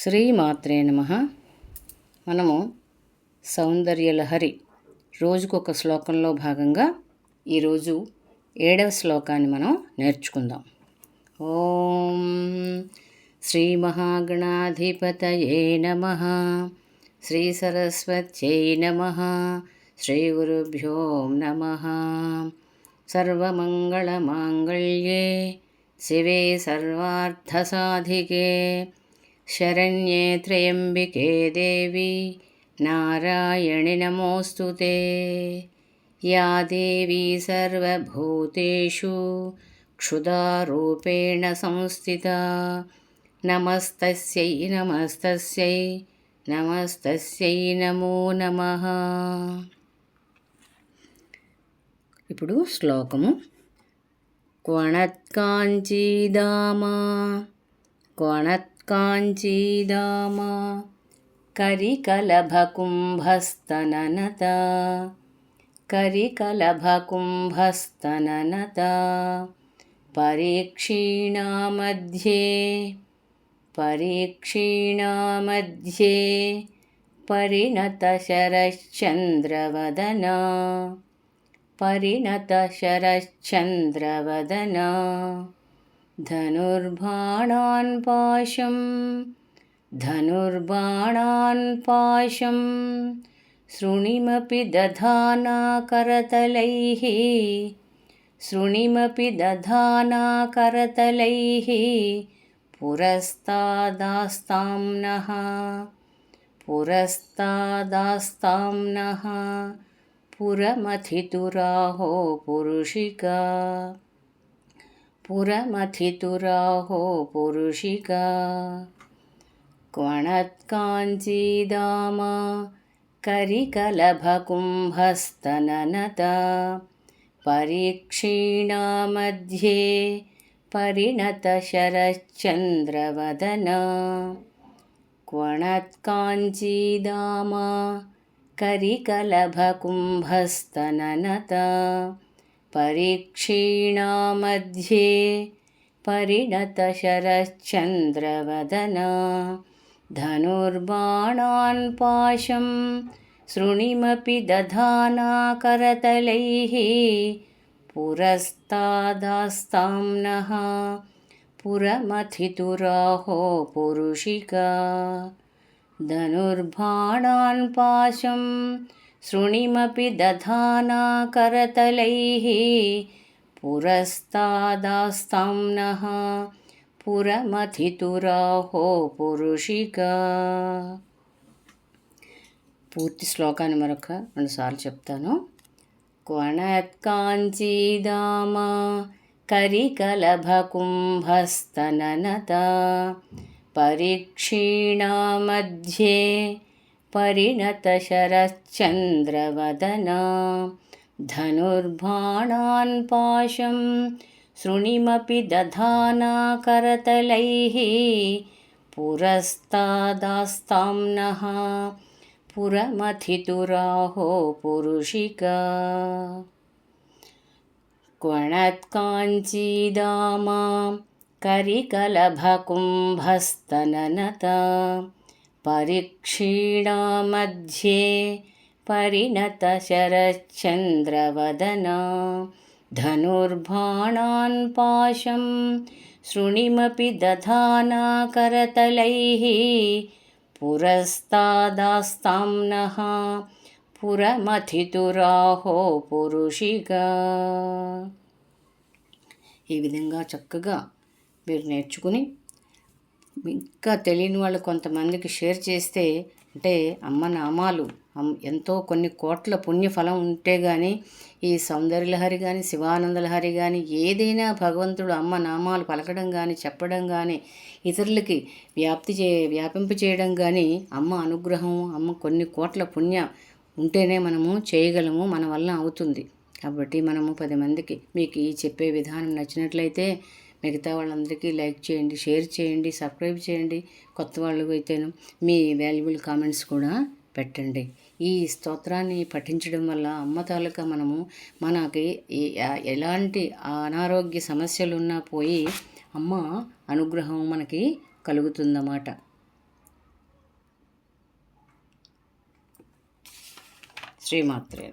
శ్రీమాత్రే నమ. మనము సౌందర్యలహరి రోజుకొక శ్లోకంలో భాగంగా ఈరోజు ఏడవ శ్లోకాన్ని మనం నేర్చుకుందాం. ఓం శ్రీ మహాగణాధిపతయే నమ. శ్రీ సరస్వత్యై నమ. శ్రీ గురుభ్యో నమ. సర్వమంగళమాంగళ్యే. శివే సర్వార్థసాధికే. శరణ్యే త్రయంబికే దేవి నారాయణి నమోస్తు యా దేవీ సర్వభూతేషు క్షుదారూపేణ సంస్థిత నమస్తస్యై నమస్తస్యై నమస్తస్యై నమో నమ ఇప్పుడు శ్లోకము క్వణత్కాంచీదామా క్వణత్ काञ्चीदामा करिकलभकुम्भस्तननता करिकलभकुम्भस्तनता परीक्षीणामध्ये परीक्षीणामध्ये परिणतशरश्चन्द्रवदना परिणतशरश्चन्द्रवदना धनुर्बाणान् पाशं धनुर्बाणान् पाशं शृणिमपि दधाना करतलैः शृणिमपि दधाना करतलैः पुरस्तादास्तां नः पुरस्तादास्तां नः पुरमथितुराहो पुरुषिका पुरमथितुराहो पुरुषिका। क्वणत्काञ्चीदामा करिकलभकुम्भस्तननता परीक्षीणामध्ये परिणतशरश्चन्द्रवदना क्वणत्काञ्चीदामा करिकलभकुम्भस्तननता परीक्षीणामध्ये परिणतशरश्चन्द्रवदना धनुर्बाणान् पाशं शृणिमपि नः पुरमथितुराहो पुरुषिका धनुर्बाणान् पाशं शृणिमपि दधाना करतलैः पुरस्तादास्तां नः పురమథితురాహో పురుషిక పూర్తి శ్లోకాన్ని మరొక రెండుసార్లు చెప్తాను क्वणत्काञ्चीदामा करिकलभकुम्भस्तननत परीक्षीणामध्ये परिणतशरश्चन्द्रवदना धनुर्बाणान् पाशं शृणिमपि दधाना करतलैः पुरस्तादास्तां नः पुरमथितुराहो पुरुषिका क्वणत्काञ्चीदामा करिकलभकुम्भस्तननता परीक्षीणामध्ये परिणतशरश्चन्द्रवदना धनुर्बाणान् पाशं शृणिमपि दधाना करतलैः పురస్తాదాస్తాం నః పురమథితురాహో పురుషిగా ఈ విధంగా చక్కగా మీరు నేర్చుకుని ఇంకా తెలియని వాళ్ళు కొంతమందికి షేర్ చేస్తే అంటే అమ్మ నామాలు ఎంతో కొన్ని కోట్ల పుణ్యఫలం ఉంటే కానీ ఈ సౌందర్యలహరి కానీ శివానందలహరి కానీ ఏదైనా భగవంతుడు అమ్మ నామాలు పలకడం కానీ చెప్పడం కానీ ఇతరులకి వ్యాప్తి చే వ్యాపింప చేయడం కానీ అమ్మ అనుగ్రహం అమ్మ కొన్ని కోట్ల పుణ్య ఉంటేనే మనము చేయగలము మన వల్ల అవుతుంది. కాబట్టి మనము పది మందికి మీకు ఈ చెప్పే విధానం నచ్చినట్లయితే మిగతా వాళ్ళందరికీ లైక్ చేయండి షేర్ చేయండి సబ్స్క్రైబ్ చేయండి. కొత్త వాళ్ళకు అయితేను మీ వాల్యుబుల్ కామెంట్స్ కూడా పెట్టండి. ఈ స్తోత్రాన్ని పఠించడం వల్ల అమ్మ తాలూకా మనము మనకి ఎలాంటి అనారోగ్య సమస్యలున్నా పోయి అమ్మ అనుగ్రహం మనకి కలుగుతుందన్నమాట. శ్రీమాత్రే